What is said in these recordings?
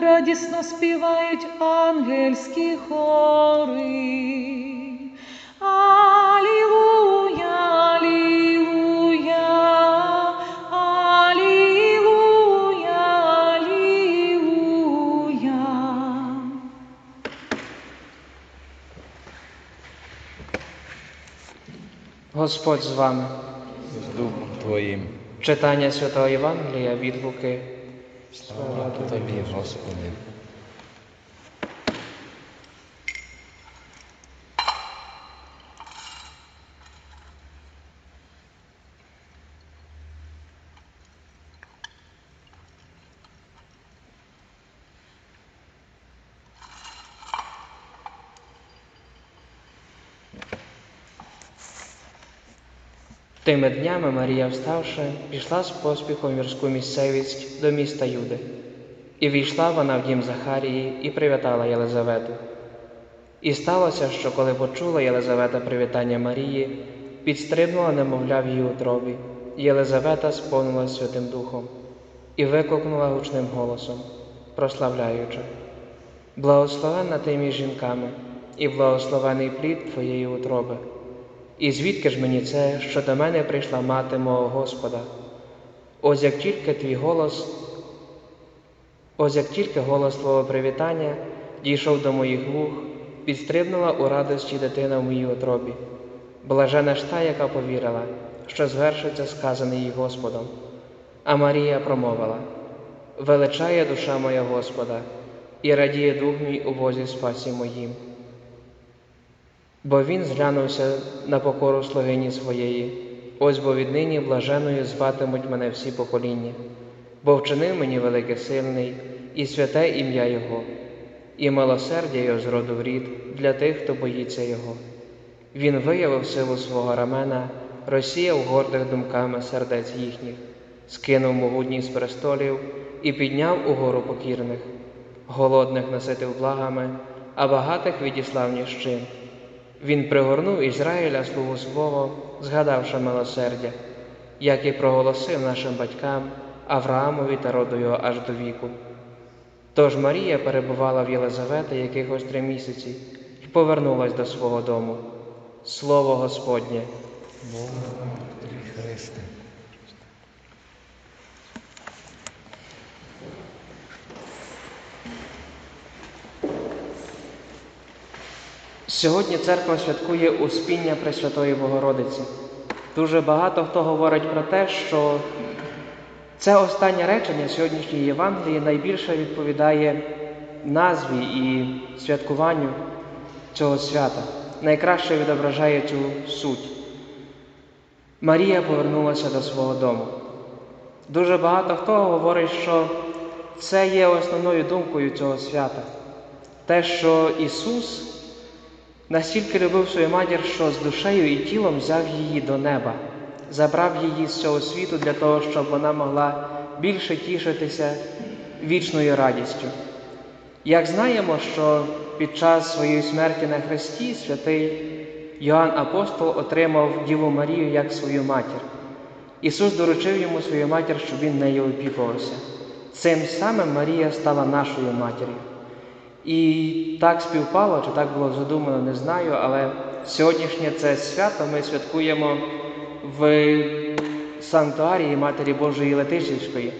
радісно співають ангельські хори. Алілуя, алілуя, алілуя, алілуя. Господь з вами. з Духом Твоїм. Читання Святого Євангелія від Луки. Estará também a vosso poder. Тими днями Марія, вставши, пішла з поспіхом в гірську місцевість до міста Юди. І війшла вона в дім Захарії і привітала Єлизавету. І сталося, що коли почула Єлизавета привітання Марії, підстрибнула немовля в її утробі. Єлизавета сповнилась Святим Духом і викликнула гучним голосом, прославляючи. Благословенна ти між жінками, і благословений плід твоєї утроби. І звідки ж мені це, що до мене прийшла мати мого Господа? Ось як тільки твій голос, ось як тільки голос Твого привітання дійшов до моїх вух, підстрибнула у радості дитина в моїй утробі. Блажена ж та, яка повірила, що звершиться сказане їй Господом. А Марія промовила: Величає душа моя Господа, і радіє дух мій у Бозі спасі моїм. Бо він зглянувся на покору слугині своєї, ось бо віднині блаженою зватимуть мене всі покоління, бо вчинив мені великий сильний і святе ім'я Його, і милосердя Його з роду в рід для тих, хто боїться Його. Він виявив силу свого рамена, розсіяв гордих думками сердець їхніх, скинув могутність з престолів і підняв угору покірних, голодних наситив благами, а багатих відіслав ні з чим. Він пригорнув Ізраїля слугу свого, згадавши милосердя, як і проголосив нашим батькам Авраамові та роду його аж до віку. Тож Марія перебувала в Єлизавети якихось три місяці і повернулась до свого дому. Слово Господнє. Бога Христе. Сьогодні церква святкує Успіння Пресвятої Богородиці. Дуже багато хто говорить про те, що це останнє речення сьогоднішньої Євангелії найбільше відповідає назві і святкуванню цього свята, найкраще відображає цю суть. Марія повернулася до свого дому. Дуже багато хто говорить, що це є основною думкою цього свята. Те, що Ісус настільки любив свою матір, що з душею і тілом взяв її до неба, забрав її з цього світу для того, щоб вона могла більше тішитися вічною радістю. Як знаємо, що під час своєї смерті на Христі святий Йоанн Апостол отримав Діву Марію як свою матір. Ісус доручив йому свою матір, щоб він нею опікувався. Цим самим Марія стала нашою матір'ю. І так співпало, чи так було задумано, не знаю, але сьогоднішнє це свято ми святкуємо в санктуарії Матері Божої Летичівської.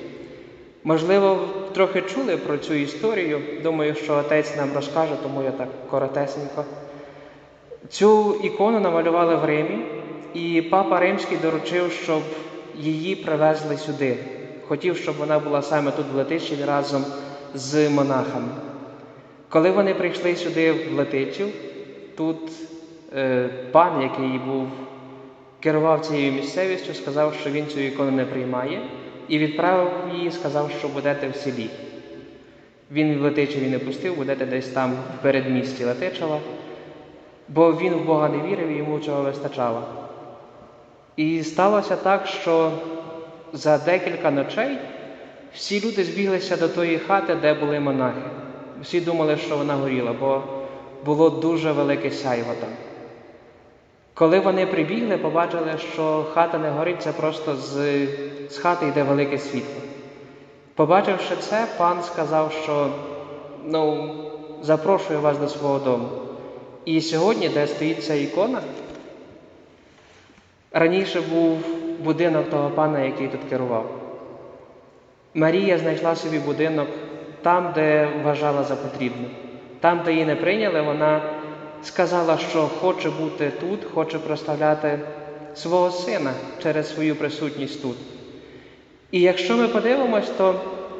Можливо, трохи чули про цю історію. Думаю, що отець нам розкаже, тому я так коротесенько. Цю ікону намалювали в Римі, і папа Римський доручив, щоб її привезли сюди. Хотів, щоб вона була саме тут в Летичеві разом з монахами. Коли вони прийшли сюди в Летичів, тут е, пан, який був, керував цією місцевістю, сказав, що він цю ікону не приймає, і відправив її, сказав, що будете в селі. Він в Летичеві не пустив, будете десь там в передмісті Летичева, бо він в Бога не вірив і йому цього вистачало. І сталося так, що за декілька ночей всі люди збіглися до тої хати, де були монахи. Всі думали, що вона горіла, бо було дуже велике сяйво там. Коли вони прибігли, побачили, що хата не горить, це просто з, з хати йде велике світло. Побачивши це, пан сказав, що ну, запрошую вас до свого дому. І сьогодні, де стоїть ця ікона, раніше був будинок того пана, який тут керував. Марія знайшла собі будинок там, де вважала за потрібне. Там, де її не прийняли, вона сказала, що хоче бути тут, хоче прославляти свого сина через свою присутність тут. І якщо ми подивимось, то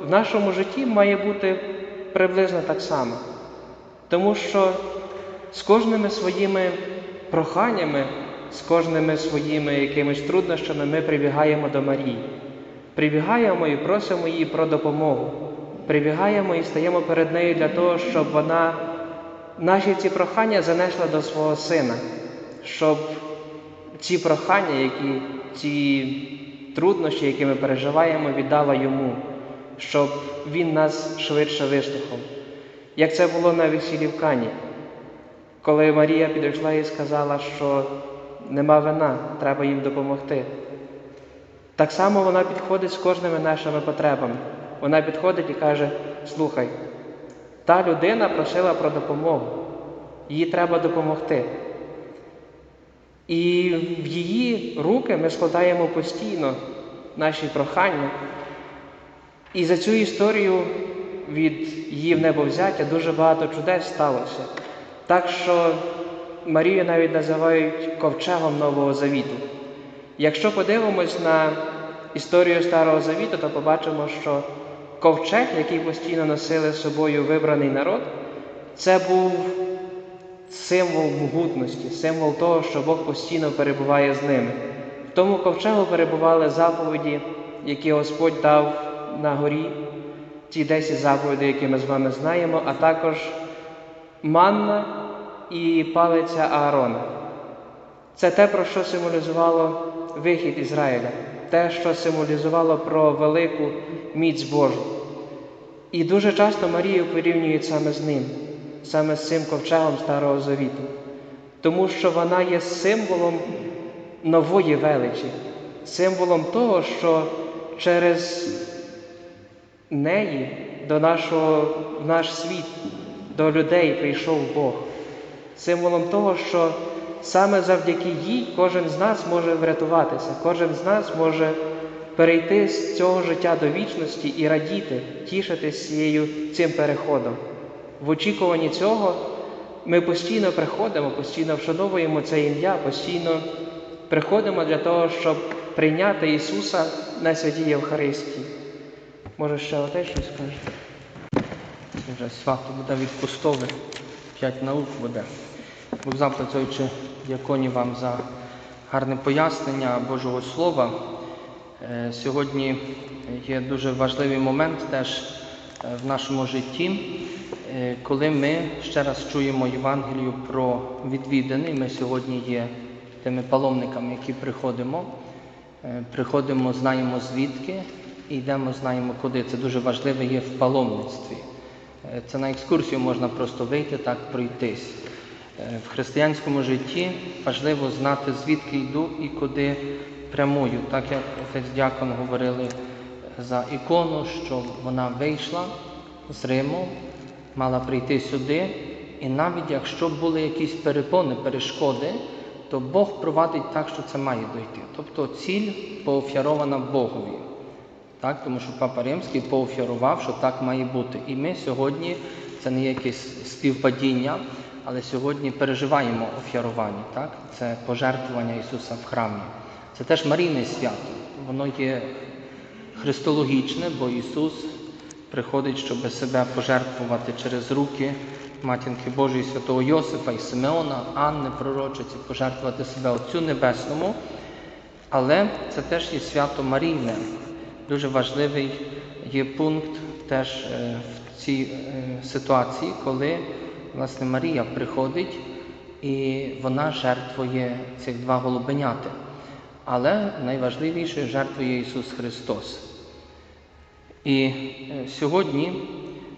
в нашому житті має бути приблизно так само. Тому що з кожними своїми проханнями, з кожними своїми якимись труднощами ми прибігаємо до Марії. Прибігаємо і просимо її про допомогу. Прибігаємо і стаємо перед нею для того, щоб вона наші ці прохання занесла до свого сина, щоб ці прохання, які ці труднощі, які ми переживаємо, віддала йому, щоб він нас швидше вислухав. Як це було на весіллі в Кані, коли Марія підійшла і сказала, що нема вина, треба їм допомогти. Так само вона підходить з кожними нашими потребами. Вона підходить і каже: слухай, та людина просила про допомогу, їй треба допомогти. І в її руки ми складаємо постійно наші прохання. І за цю історію від її небовзяття дуже багато чудес сталося. Так що Марію навіть називають ковчегом Нового Завіту. Якщо подивимось на історію Старого Завіту, то побачимо, що ковчег, який постійно носили з собою вибраний народ, це був символ могутності, символ того, що Бог постійно перебуває з ними. В тому ковчегу перебували заповіді, які Господь дав на горі, ті 10 заповідей, які ми з вами знаємо, а також манна і палиця Аарона. Це те, про що символізувало вихід Ізраїля, те, що символізувало про велику міць Божу. І дуже часто Марію порівнюють саме з ним, саме з цим ковчегом Старого Завіту, тому що вона є символом нової величі, символом того, що через неї до нашого, в наш світ, до людей прийшов Бог, символом того, що саме завдяки їй кожен з нас може врятуватися, кожен з нас може перейти з цього життя до вічності і радіти, тішитись цією цим переходом. В очікуванні цього ми постійно приходимо, постійно вшановуємо це ім'я, постійно приходимо для того, щоб прийняти Ісуса на святій Євхаристії. Може, ще отець щось скаже? Вже свято буде відпустове, п'ять наук буде. Богдан працюючи дяконі вам за гарне пояснення Божого Слова. Е, Сьогодні є дуже важливий момент теж е, в нашому житті, е, коли ми ще раз чуємо Євангелію про відвідини. Ми сьогодні є тими паломниками, які приходимо. Приходимо, знаємо звідки і йдемо, знаємо куди. Це дуже важливе є в паломництві. Це на екскурсію можна просто вийти так пройтись. Е, В християнському житті важливо знати, звідки йду і куди прямую. Так як отець дякон говорили за ікону, що вона вийшла з Риму, мала прийти сюди, і навіть якщо були якісь перепони, перешкоди, то Бог провадить так, що це має дойти. Тобто ціль поофярована Богові. Так, тому що Папа Римський поофярував, що так має бути. І ми сьогодні, це не якесь співпадіння, але сьогодні переживаємо офярування. Так? Це пожертвування Ісуса в храмі. Це теж Марійне свято. Воно є христологічне, бо Ісус приходить, щоб себе пожертвувати через руки Матінки Божої Святого Йосифа і Симеона, Анни, пророчиці, пожертвувати себе Отцю Небесному. Але це теж є свято Марійне. Дуже важливий є пункт теж е, в цій е, ситуації, коли власне Марія приходить і вона жертвує цих два голубеняти. Але найважливіше жертвує Ісус Христос. І е, сьогодні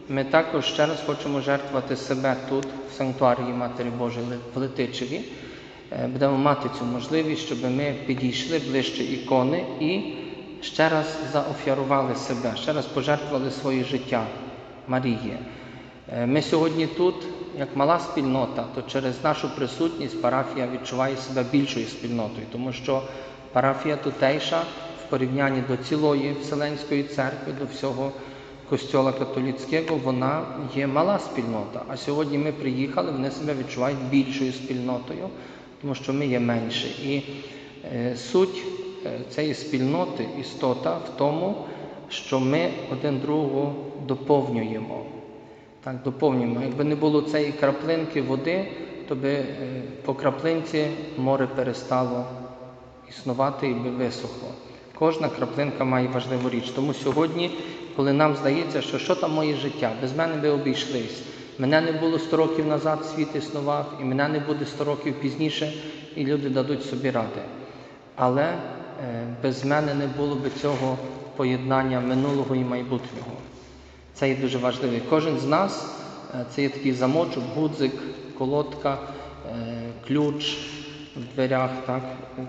ми також ще раз хочемо жертвувати себе тут, в санктуарії Матері Божої в Летичеві. е, будемо мати цю можливість, щоб ми підійшли ближче ікони і ще раз заофярували себе, ще раз пожертвували своє життя Марії. Е, Ми сьогодні тут, як мала спільнота, то через нашу присутність парафія відчуває себе більшою спільнотою, тому що парафія тутейша в порівнянні до цілої Вселенської церкви, до всього костьола католицького, вона є мала спільнота. А сьогодні ми приїхали, вони себе відчувають більшою спільнотою, тому що ми є менше. І е, суть е, цієї спільноти, істота в тому, що ми один другого доповнюємо. Так, доповнюємо. Якби не було цієї краплинки води, то би е, по краплинці море перестало існувати і би висохло. Кожна краплинка має важливу річ. Тому сьогодні, коли нам здається, що що там моє життя, без мене би обійшлись. Мене не було 100 років назад, світ існував, і мене не буде 100 років пізніше, і люди дадуть собі ради. Але е, без мене не було би цього поєднання минулого і майбутнього. Це є дуже важливо. Кожен з нас е, це є такий замочок, гудзик, колодка, е, ключ в дверях. Так?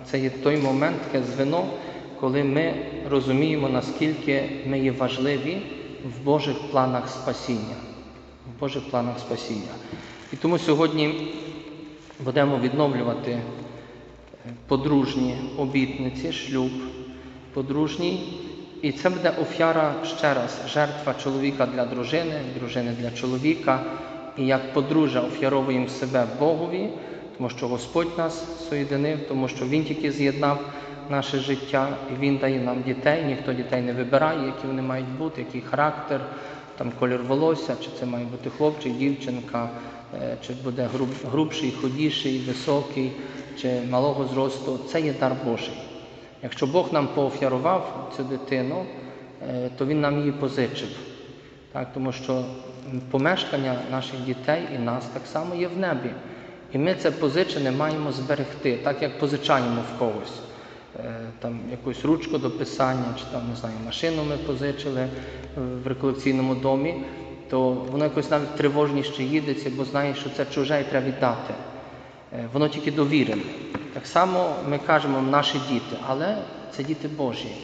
Це є той момент, таке звено, коли ми розуміємо, наскільки ми є важливі в Божих планах спасіння. В Божих планах спасіння. І тому сьогодні будемо відновлювати е, подружні обітниці, шлюб подружній. І це буде офяра ще раз, жертва чоловіка для дружини, дружини для чоловіка. І як подружжя офяровуємо себе Богові, тому що Господь нас соєдинив, тому що Він тільки з'єднав наше життя, і Він дає нам дітей, ніхто дітей не вибирає, які вони мають бути, який характер, там колір волосся, чи це має бути хлопчик, дівчинка, чи буде груб, грубший, худіший, високий, чи малого зросту. Це є дар Божий. Якщо Бог нам поофярував цю дитину, е, то Він нам її позичив. Так, тому що помешкання наших дітей і нас так само є в небі. І ми це позичене маємо зберегти, так як позичаємо в когось. Е, Там якусь ручку до писання, чи там, не знаю, машину ми позичили в реколекційному домі, то воно якось навіть тривожніше їдеться, бо знає, що це чуже і треба віддати. Е, Воно тільки довірене. Так само ми кажемо наші діти, але це діти Божі.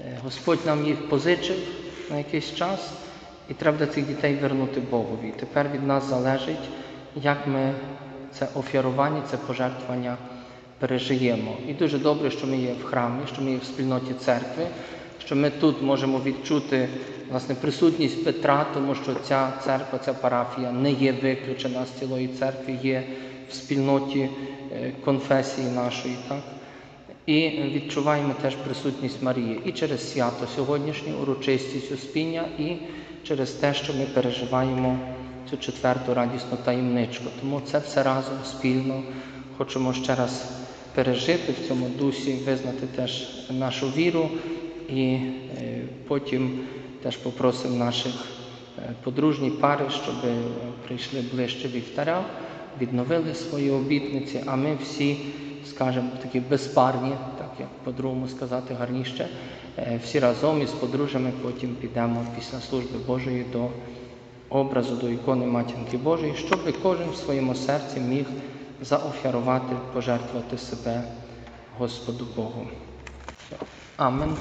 Е, Господь нам їх позичив на якийсь час, і треба буде цих дітей вернути Богові. І тепер від нас залежить, як ми це офірування, це пожертвування пережиємо. І дуже добре, що ми є в храмі, що ми є в спільноті церкви, що ми тут можемо відчути власне присутність Петра, тому що ця церква, ця парафія не є виключена з цілої церкви, є в спільноті е, конфесії нашої. Так? І відчуваємо теж присутність Марії і через свято сьогоднішнє, урочистість Успіння, і через те, що ми переживаємо цю четверту радісну таємничку. Тому це все разом спільно хочемо ще раз пережити в цьому дусі, визнати теж нашу віру, і е, потім теж попросимо наших е, подружній пари, щоб е, прийшли ближче вівтаря, відновили свої обітниці, а ми всі, скажімо, такі безпарні, так як по-другому сказати гарніше, всі разом із подружжями потім підемо після служби Божої до образу, до ікони Матінки Божої, щоб кожен в своєму серці міг заофярувати, пожертвувати себе Господу Богу. Амен.